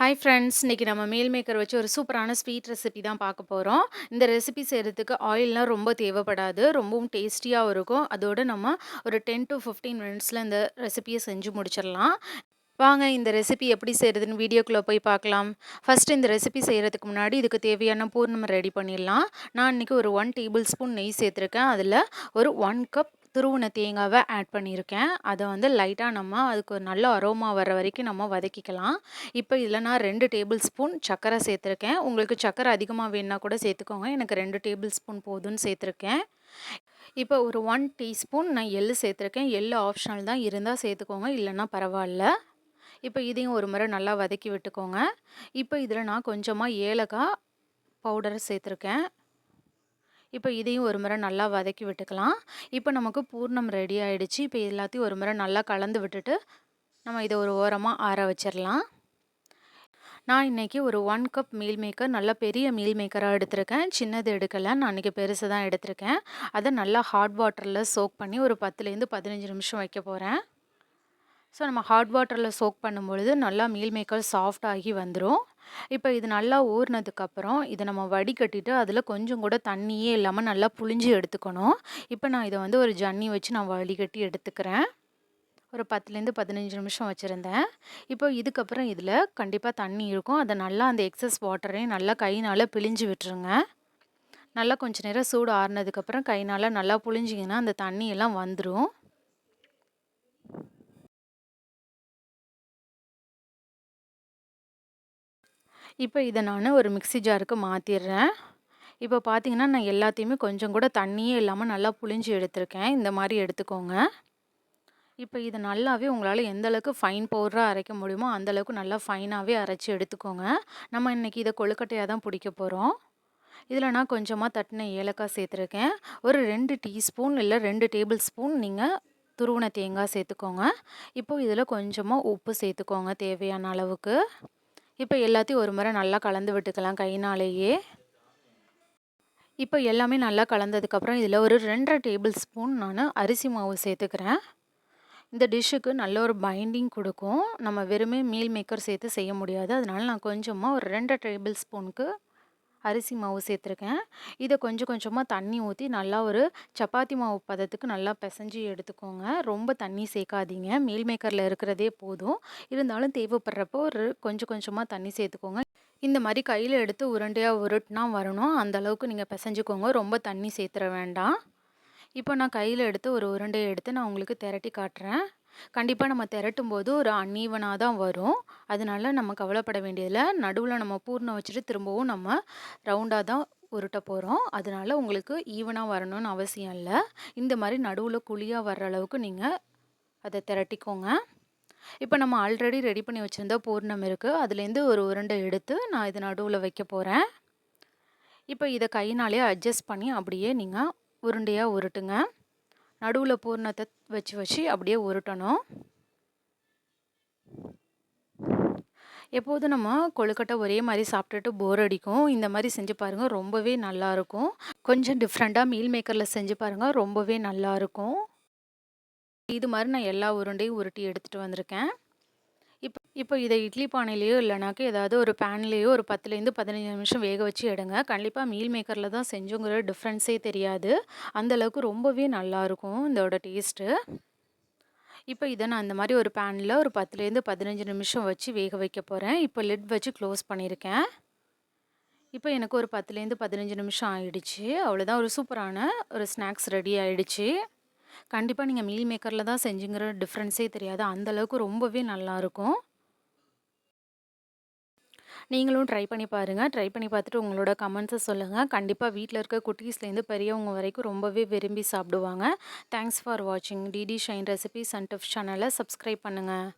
Hi friends இன்றைக்கி நம்ம meal maker வச்சு ஒரு சூப்பரான ஸ்வீட் ரெசிபி தான் பார்க்க போகிறோம் இந்த ரெசிபி செய்கிறதுக்கு ஆயில்லாம் ரொம்ப தேவைப்படாது ரொம்பவும் டேஸ்டியாகவும் இருக்கும். அதோடு நம்ம ஒரு டென் டு ஃபிஃப்டீன் மினிட்ஸில் இந்த ரெசிபியை செஞ்சு முடிச்சிடலாம். வாங்க இந்த ரெசிபி எப்படி செய்கிறதுன்னு வீடியோக்குள்ளே போய் பார்க்கலாம். ஃபஸ்ட்டு இந்த ரெசிபி செய்கிறதுக்கு முன்னாடி இதுக்கு தேவையான பூர்ணம் ரெடி பண்ணிடலாம். நான் இன்றைக்கி ஒரு ஒன் டேபிள் ஸ்பூன் நெய் சேர்த்துருக்கேன். அதில் ஒரு ஒன் கப் துருவின தேங்காவை ஆட் பண்ணியிருக்கேன். அதை வந்து லைட்டாக நம்ம அதுக்கு ஒரு நல்ல அரோமா வர வரைக்கும் நம்ம வதக்கிக்கலாம். இப்போ இதில் நான் ரெண்டு டேபிள் ஸ்பூன் சர்க்கரை சேர்த்துருக்கேன். உங்களுக்கு சர்க்கரை அதிகமாக வேணுன்னா கூட சேர்த்துக்கோங்க. எனக்கு ரெண்டு டேபிள் ஸ்பூன் போதும்னு சேர்த்துருக்கேன். இப்போ ஒரு ஒன் டீஸ்பூன் நான் எள்ளு சேர்த்துருக்கேன். எள்ளு ஆப்ஷனல் தான். இருந்தால் சேர்த்துக்கோங்க. இல்லைன்னா பரவாயில்ல. இப்போ இதையும் ஒரு முறை நல்லா வதக்கி விட்டுக்கோங்க. இப்போ இதில் நான் கொஞ்சமாக ஏலக்காய் பவுடரை சேர்த்துருக்கேன். இப்போ இதையும் ஒரு முறை நல்லா வதக்கி விட்டுக்கலாம். இப்போ நமக்கு பூர்ணம் ரெடி ஆகிடுச்சு இப்போ எல்லாத்தையும் ஒரு முறை நல்லா கலந்து விட்டுட்டு நம்ம இதை ஒரு ஓரமாக ஆற வச்சிடலாம் நான் இன்றைக்கி ஒரு ஒன் கப் மீல் மேக்கர் நல்ல பெரிய மீல் மேக்கராக எடுத்திருக்கேன். சின்னது எடுக்கலை. நான் இன்றைக்கி பெருசு தான் எடுத்திருக்கேன். அதை நல்லா ஹாட் வாட்டரில் சோக் பண்ணி ஒரு பத்துலேருந்து பதினஞ்சு நிமிஷம் வைக்க போகிறேன் ஸோ நம்ம ஹாட் வாட்டரில் சோக் பண்ணும்பொழுது நல்லா மீல் மேக்கர் சாஃப்ட் ஆகி வந்துடும் இப்போ இது நல்லா ஊறினதுக்கப்புறம் இதை நம்ம வடிகட்டிட்டு அதில் கொஞ்சம் கூட தண்ணியே இல்லாமல் நல்லா புளிஞ்சு எடுத்துக்கணும். இப்போ நான் இதை வந்து ஒரு ஜன்னி வச்சு நான் வடிகட்டி எடுத்துக்கிறேன். ஒரு பத்துலேருந்து பதினஞ்சு நிமிஷம் வச்சுருந்தேன். இப்போ இதுக்கப்புறம் இதில் கண்டிப்பாக தண்ணி இருக்கும். அதை நல்லா அந்த எக்ஸஸ் வாட்டரையும் நல்லா கைனால் பிழிஞ்சு விட்டுருங்க. நல்லா கொஞ்சம் நேரம் சூடு ஆறுனதுக்கப்புறம் கைனால் நல்லா புழிஞ்சிங்கன்னா அந்த தண்ணியெல்லாம் வந்துடும் இப்போ இதை நான் ஒரு மிக்சி ஜாருக்கு மாற்றிடுறேன் இப்போ பார்த்தீங்கன்னா நான் எல்லாத்தையுமே கொஞ்சம் கூட தண்ணியே இல்லாமல் நல்லா புளிஞ்சு எடுத்திருக்கேன். இந்த மாதிரி எடுத்துக்கோங்க. இப்போ இது நல்லாவே உங்களால் எந்த அளவுக்கு ஃபைன் பவுடராக அரைக்க முடியுமோ அந்தளவுக்கு நல்லா ஃபைனாகவே அரைச்சி எடுத்துக்கோங்க. நம்ம இன்றைக்கி இதை கொழுக்கட்டையாக தான் பிடிக்க போகிறோம் இதில் நான் கொஞ்சமாக தட்டின ஏலக்காய் சேர்த்துருக்கேன். ஒரு ரெண்டு டீஸ்பூன் இல்லை ரெண்டு டேபிள் ஸ்பூன் நீங்கள் துருவன தேங்காய் சேர்த்துக்கோங்க. இப்போது இதில் கொஞ்சமாக உப்பு சேர்த்துக்கோங்க தேவையான அளவுக்கு. இப்போ எல்லாத்தையும் ஒரு முறை நல்லா கலந்து விட்டுக்கலாம் கைனாலேயே. இப்போ எல்லாமே நல்லா கலந்ததுக்கப்புறம் இதில் ஒரு ரெண்டரை டேபிள் ஸ்பூன் நான் அரிசி மாவு சேர்த்துக்கிறேன். இந்த டிஷ்ஷுக்கு நல்ல ஒரு பைண்டிங் கொடுக்கும். நம்ம வெறுமே மீல் மேக்கர் சேர்த்து செய்ய முடியாது. அதனால் நான் கொஞ்சமாக ஒரு ரெண்டரை டேபிள் ஸ்பூனுக்கு அரிசி மாவு சேர்த்துருக்கேன். இதை கொஞ்சம் கொஞ்சமாக தண்ணி ஊற்றி நல்லா ஒரு சப்பாத்தி மாவு பதத்துக்கு நல்லா பிசைஞ்சு எடுத்துக்கோங்க. ரொம்ப தண்ணி சேர்க்காதீங்க. மீல் மேக்கரில் இருக்கிறதே போதும். இருந்தாலும் தேவைப்படுறப்போ ஒரு கொஞ்சம் கொஞ்சமாக தண்ணி சேர்த்துக்கோங்க. இந்த மாதிரி கையில் எடுத்து உருண்டையாக உருட்டினா வரணும். அந்த அளவுக்கு நீங்கள் பிசைஞ்சுக்கோங்க. ரொம்ப தண்ணி சேர்த்துற வேண்டாம். இப்போ நான் கையில் எடுத்து ஒரு உருண்டையை எடுத்து நான் உங்களுக்கு திரட்டி காட்டுறேன். கண்டிப்பாக நம்ம திரட்டும் போது ஒரு அன்னீவனாக தான் வரும். அதனால நம்ம கவலைப்பட வேண்டியதில்லை. நடுவில் நம்ம பூர்ணம் வச்சுட்டு திரும்பவும் நம்ம ரவுண்டாக தான் உருட்ட போகிறோம் அதனால உங்களுக்கு ஈவனாக வரணும்னு அவசியம் இல்லை. இந்த மாதிரி நடுவில் குழியாக வர்ற அளவுக்கு நீங்கள் அதை திரட்டிக்கோங்க. இப்போ நம்ம ஆல்ரெடி ரெடி பண்ணி வச்சுருந்த பூர்ணம் இருக்குது அதுலேருந்து ஒரு உருண்டை எடுத்து நான் இது நடுவில் வைக்க போகிறேன் இப்போ இதை கையினாலே அட்ஜஸ்ட் பண்ணி அப்படியே நீங்கள் உருண்டையாக உருட்டுங்க. நடுவில் பூர்ணத்தை வச்சு வச்சு அப்படியே உருட்டணும். எப்போதும் நம்ம கொழுக்கட்டை ஒரே மாதிரி சாப்பிட்டுட்டு போர் அடிக்கும். இந்த மாதிரி செஞ்சு பாருங்கள் ரொம்பவே நல்லாயிருக்கும் கொஞ்சம் டிஃப்ரெண்ட்டாக மீல் மேக்கரில் செஞ்சு பாருங்கள் ரொம்பவே நல்லாயிருக்கும் இது மாதிரி நான் எல்லா உருண்டையும் உருட்டி எடுத்துகிட்டு வந்திருக்கேன். இப்போ இப்போ இதை இட்லி பானையிலையோ இல்லைனாக்கா ஏதாவது ஒரு பேன்லேயோ ஒரு பத்துலேருந்து பதினஞ்சு நிமிஷம் வேக வச்சு எடுங்க. கண்டிப்பாக மீல் மேக்கரில் தான் செஞ்சோங்கிற டிஃப்ரென்ஸே தெரியாது. அந்தளவுக்கு ரொம்பவே நல்லாயிருக்கும் இதோட டேஸ்ட்டு இப்போ இதை நான் இந்த மாதிரி ஒரு பேனில் ஒரு பத்துலேருந்து பதினஞ்சு நிமிஷம் வச்சு வேக வைக்க போகிறேன் இப்போ லிட் வச்சு க்ளோஸ் பண்ணியிருக்கேன். இப்போ எனக்கு ஒரு பத்துலேருந்து பதினஞ்சு நிமிஷம் ஆகிடுச்சு அவ்வளோதான் ஒரு சூப்பரான ஒரு ஸ்நாக்ஸ் ரெடி ஆகிடுச்சு கண்டிப்பாக நீங்கள் மீல் மேக்கரில் தான் செஞ்சுங்கிற டிஃப்ரென்ஸே தெரியாது. அந்தளவுக்கு ரொம்பவே நல்லாயிருக்கும் நீங்களும் ட்ரை பண்ணி பாருங்கள் ட்ரை பண்ணி பார்த்துட்டு உங்களோட கமெண்ட்ஸை சொல்லுங்கள் கண்டிப்பாக வீட்டில் இருக்க குட்டீஸ்லேருந்து பெரியவங்க வரைக்கும் ரொம்பவே விரும்பி சாப்பிடுவாங்க. தேங்க்ஸ் ஃபார் வாட்சிங் DD shine recipes and diff சேனலை சப்ஸ்கிரைப் பண்ணுங்கள்